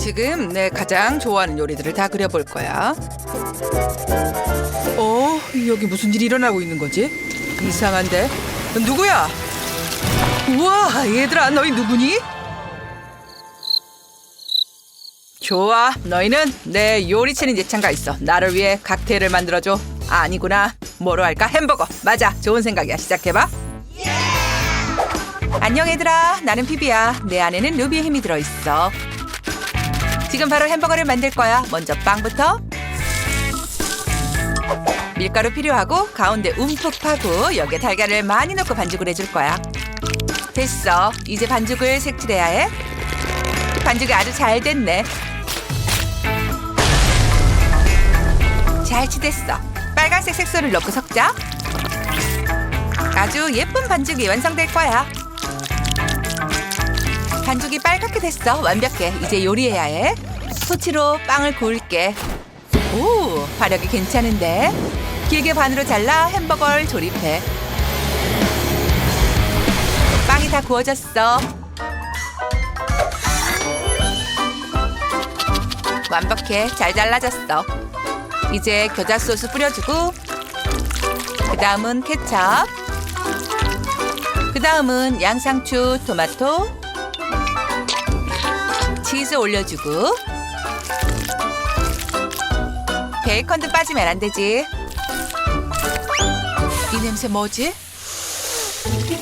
지금 내 가장 좋아하는 요리들을 다 그려볼 거야. 어, 여기 무슨 일이 일어나고 있는 거지? 이상한데? 누구야? 우와, 얘들아, 너희 누구니? 좋아, 너희는 내 요리 챌린지에 참가했어. 나를 위해 칵테일을 만들어줘. 아, 아니구나. 뭐로 할까? 햄버거. 맞아, 좋은 생각이야. 시작해봐. 안녕 얘들아 나는 피비야 내 안에는 루비의 힘이 들어있어 지금 바로 햄버거를 만들 거야. 먼저 빵부터. 밀가루 필요하고 가운데 움푹 파고 여기에 달걀을 많이 넣고 반죽을 해줄 거야. 됐어. 이제 반죽을 색칠해야 해. 반죽이 아주 잘 됐네. 잘 치댔어. 빨간색 색소를 넣고 섞자. 아주 예쁜 반죽이 완성될 거야 반죽이 빨갛게 됐어. 완벽해. 이제 요리해야 해. 토치로 빵을 구울게. 오, 화력이 괜찮은데? 길게 반으로 잘라 햄버거를 조립해. 빵이 다 구워졌어. 완벽해. 잘 잘라졌어. 이제 겨자 소스 뿌려주고 그 다음은 케찹 그 다음은 양상추, 토마토 치즈 올려주고. 베이컨도 빠지면 안 되지. 이 냄새 뭐지?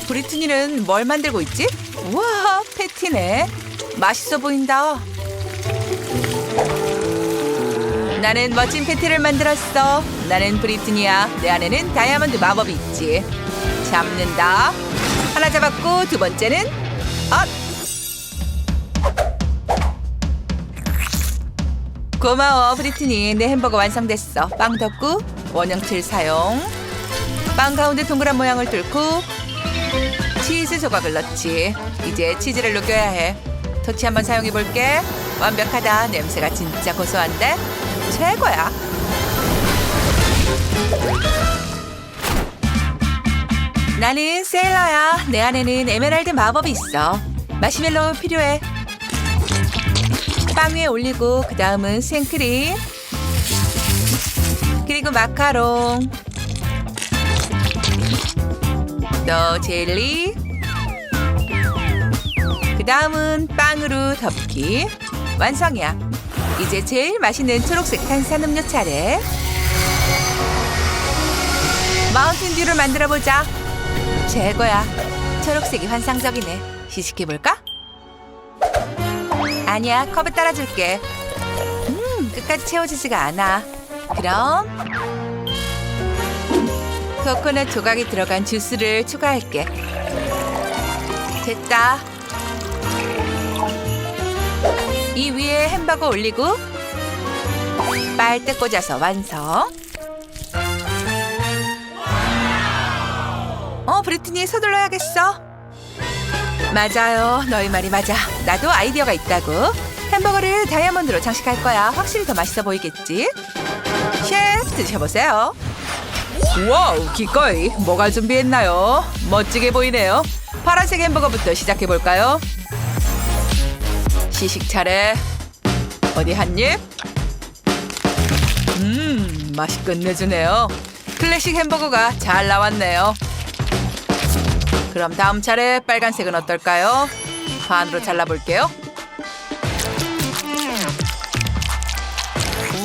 브리트니는 뭘 만들고 있지? 우와 패티네. 맛있어 보인다. 나는 멋진 패티를 만들었어. 나는 브리트니야. 내 안에는 다이아몬드 마법이 있지. 잡는다. 하나 잡았고 두 번째는 엇 고마워 브리트니. 내 햄버거 완성됐어. 빵 덮고 원형틀 사용. 빵 가운데 동그란 모양을 뚫고 치즈 조각을 넣지. 이제 치즈를 녹여야 해. 토치 한번 사용해 볼게. 완벽하다. 냄새가 진짜 고소한데? 최고야. 나는 세일러야. 내 안에는 에메랄드 마법이 있어. 마시멜로우 필요해 빵 위에 올리고 그 다음은 생크림. 그리고 마카롱. 또 젤리. 그 다음은 빵으로 덮기. 완성이야. 이제 제일 맛있는 초록색 탄산음료 차례. 마운틴 듀를 만들어 보자. 최고야. 초록색이 환상적이네. 시식해볼까? 아니야, 컵에 따라줄게. 음, 끝까지 채워지지가 않아. 그럼 코코넛 조각이 들어간 주스를 추가할게. 됐다. 이 위에 햄버거 올리고 빨대 꽂아서 완성. 어, 브리트니 서둘러야겠어. 맞아요. 너희 말이 맞아. 나도 아이디어가 있다고. 햄버거를 다이아몬드로 장식할 거야. 확실히 더 맛있어 보이겠지? 셰프 드셔보세요. 와우, 기꺼이. 뭐가 준비했나요? 멋지게 보이네요. 파란색 햄버거부터 시작해 볼까요? 시식 차례. 어디 한 입? 음, 맛이 끝내주네요. 클래식 햄버거가 잘 나왔네요. 그럼 다음 차례 빨간색은 어떨까요? 반으로 잘라볼게요.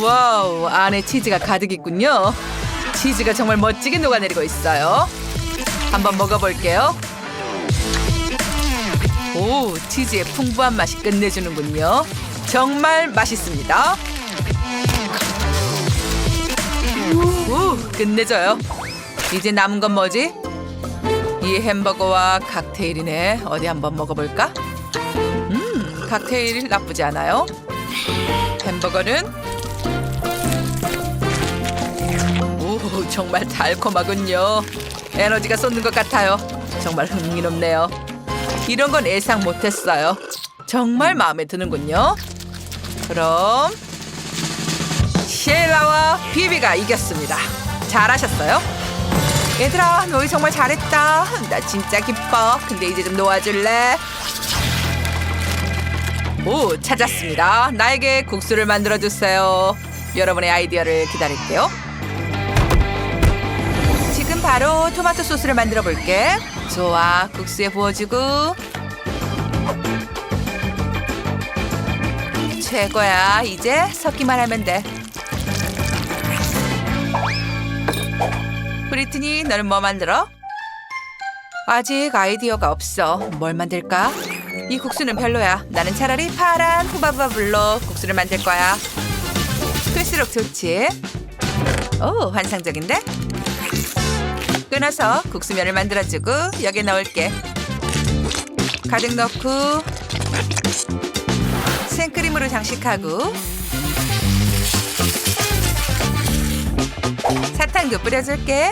와우, 안에 치즈가 가득 있군요. 치즈가 정말 멋지게 녹아내리고 있어요. 한번 먹어볼게요. 오, 치즈의 풍부한 맛이 끝내주는군요. 정말 맛있습니다. 오, 끝내줘요. 이제 남은 건 뭐지? 이 햄버거와 칵테일이네. 어디 한번 먹어볼까? 음, 칵테일 나쁘지 않아요. 햄버거는 오, 정말 달콤하군요. 에너지가 쏟는 것 같아요. 정말 흥미롭네요. 이런 건 예상 못했어요. 정말 마음에 드는군요. 그럼 셰라와 비비가 이겼습니다. 잘하셨어요? 얘들아, 너희 정말 잘했다. 나 진짜 기뻐. 근데 이제 좀 놓아줄래? 오, 찾았습니다. 나에게 국수를 만들어 주세요. 여러분의 아이디어를 기다릴게요. 지금 바로 토마토 소스를 만들어 볼게. 좋아, 국수에 부어주고. 최고야. 이제 섞기만 하면 돼. 브리트니, 너는 뭐 만들어? 아직 아이디어가 없어. 뭘 만들까? 이 국수는 별로야. 나는 차라리 파란 후바바블로 국수를 만들 거야. 클수록 좋지. 오, 환상적인데? 끊어서 국수면을 만들어주고 여기에 넣을게. 가득 넣고 생크림으로 장식하고 사탕도 뿌려줄게.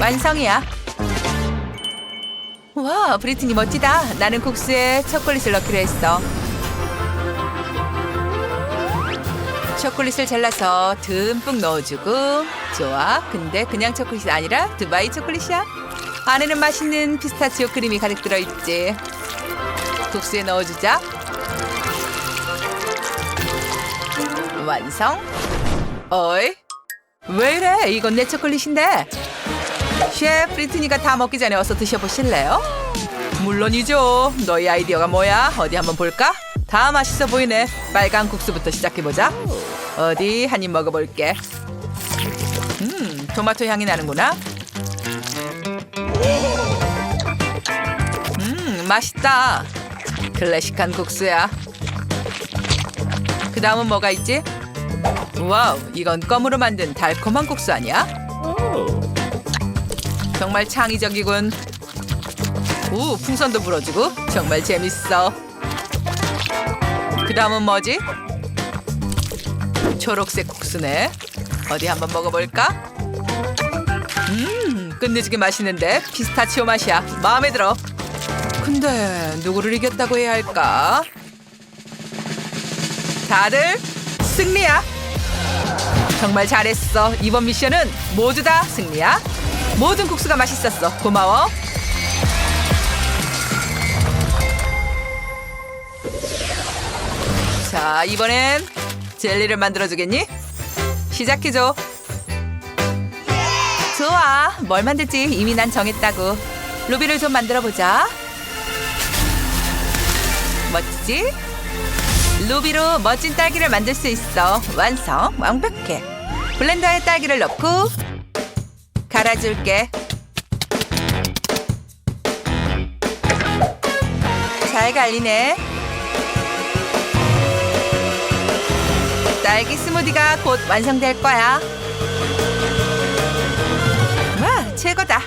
완성이야. 와, 브리트니 멋지다. 나는 국수에 초콜릿을 넣기로 했어. 초콜릿을 잘라서 듬뿍 넣어주고 좋아. 근데 그냥 초콜릿이 아니라 두바이 초콜릿이야. 안에는 맛있는 피스타치오 크림이 가득 들어있지. 국수에 넣어주자. 완성. 어이? 왜 이래? 이건 내 초콜릿인데. 셰프 브리트니가 다 먹기 전에 어서 드셔보실래요? 물론이죠. 너희 아이디어가 뭐야? 어디 한번 볼까? 다 맛있어 보이네. 빨간 국수부터 시작해보자. 어디 한 입 먹어볼게. 음, 토마토 향이 나는구나. 음, 맛있다. 클래식한 국수야. 그 다음은 뭐가 있지? 와우, 이건 껌으로 만든 달콤한 국수 아니야? 정말 창의적이군. 오, 풍선도 불어주고 정말 재밌어. 그 다음은 뭐지? 초록색 국수네. 어디 한번 먹어볼까? 음, 끝내주게 맛있는데 피스타치오 맛이야. 마음에 들어. 근데 누구를 이겼다고 해야 할까? 다들 승리야. 정말 잘했어. 이번 미션은 모두 다 승리야. 모든 국수가 맛있었어. 고마워. 자, 이번엔 젤리를 만들어 주겠니? 시작해 줘. 좋아. 뭘 만들지 이미 난 정했다고. 루비를 좀 만들어 보자. 멋지지? 루비로 멋진 딸기를 만들 수 있어. 완성. 완벽해. 블렌더에 딸기를 넣고 갈아줄게. 잘 갈리네. 딸기 스무디가 곧 완성될 거야. 와, 최고다.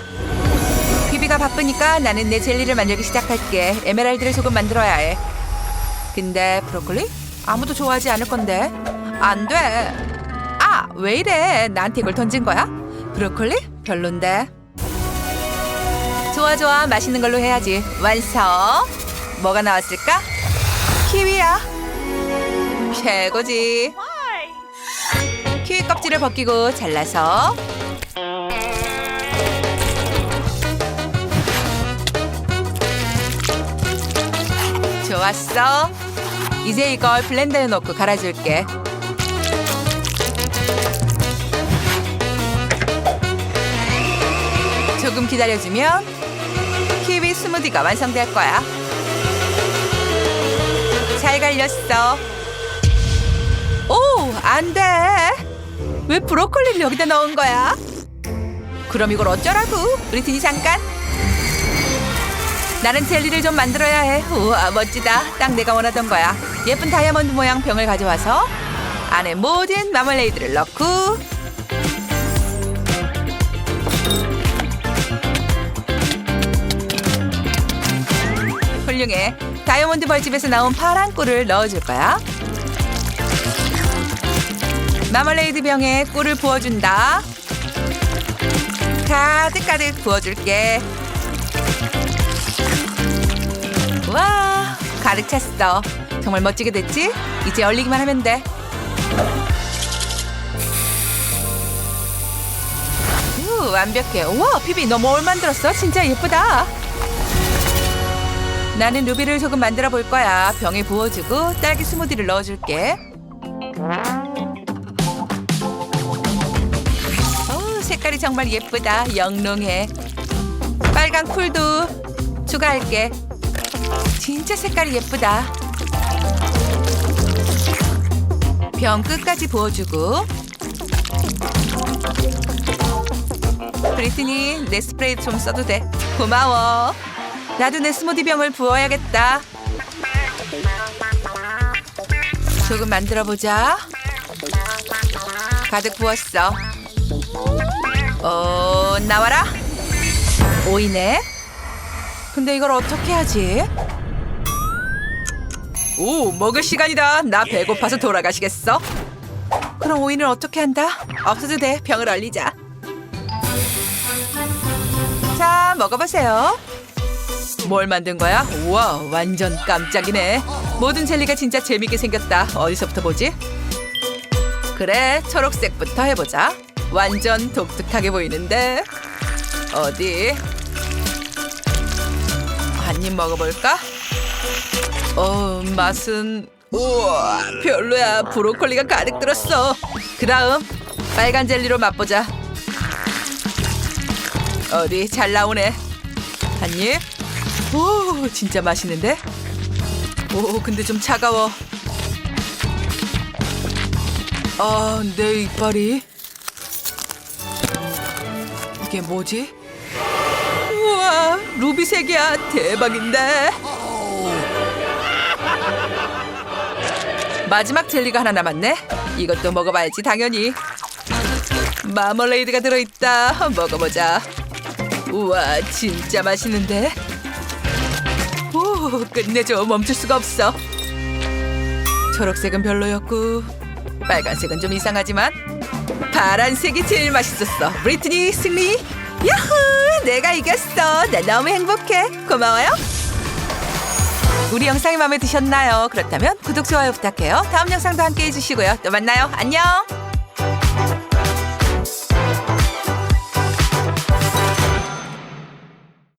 비비가 바쁘니까 나는 내 젤리를 만들기 시작할게. 에메랄드를 조금 만들어야 해. 근데 브로콜리? 아무도 좋아하지 않을 건데. 안 돼. 아, 왜 이래? 나한테 이걸 던진 거야? 브로콜리? 별론데. 좋아 좋아 맛있는 걸로 해야지. 완성. 뭐가 나왔을까? 키위야. 최고지. 키위 껍질을 벗기고 잘라서 좋았어. 이제 이걸 블렌더에 넣고 갈아줄게. 조금 기다려주면 키위 스무디가 완성될 거야. 잘 갈렸어. 오, 안 돼. 왜 브로콜리를 여기다 넣은 거야? 그럼 이걸 어쩌라고? 브리트니 잠깐. 나는 젤리를 좀 만들어야 해. 우와, 멋지다. 딱 내가 원하던 거야. 예쁜 다이아몬드 모양 병을 가져와서 안에 모든 마멀레이드를 넣고 훌륭해. 다이아몬드 벌집에서 나온 파란 꿀을 넣어줄 거야. 마멀레이드 병에 꿀을 부어준다. 가득가득 부어줄게. 와, 가득 찼어. 정말 멋지게 됐지? 이제 얼리기만 하면 돼. 우, 완벽해. 우와, 피비 너 뭘 만들었어? 진짜 예쁘다. 나는 루비를 조금 만들어 볼 거야. 병에 부어주고 딸기 스무디를 넣어줄게. 어, 색깔이 정말 예쁘다. 영롱해. 빨간 쿨도 추가할게. 진짜 색깔이 예쁘다. 병 끝까지 부어주고. 브리트니, 내 스프레이 좀 써도 돼. 고마워. 나도 내 스무디 병을 부어야겠다. 조금 만들어 보자. 가득 부었어. 어, 나와라. 오이네. 근데 이걸 어떻게 하지? 오, 먹을 시간이다. 나 배고파서 돌아가시겠어? 그럼 오이는 어떻게 한다? 없어도 돼. 병을 얼리자. 자, 먹어보세요. 뭘 만든 거야? 우와, 완전 깜짝이네. 모든 젤리가 진짜 재밌게 생겼다. 어디서부터 보지? 그래, 초록색부터 해보자. 완전 독특하게 보이는데. 어디? 한 입 먹어볼까? 어, 맛은 우와, 별로야. 브로콜리가 가득 들었어. 그 다음 빨간 젤리로 맛보자. 어디 잘 나오네. 한 입. 오, 진짜 맛있는데? 오, 근데 좀 차가워. 아, 내 이빨이. 이게 뭐지? 우와, 루비색이야. 대박인데. 마지막 젤리가 하나 남았네. 이것도 먹어봐야지, 당연히. 마멀레이드가 들어있다. 먹어보자. 우와, 진짜 맛있는데? 오, 끝내줘. 멈출 수가 없어. 초록색은 별로였고, 빨간색은 좀 이상하지만, 파란색이 제일 맛있었어. 브리트니 승리! 야호! 내가 이겼어. 나 너무 행복해. 고마워요. 우리 영상이 마음에 드셨나요? 그렇다면 구독, 좋아요 부탁해요. 다음 영상도 함께 해주시고요. 또 만나요. 안녕!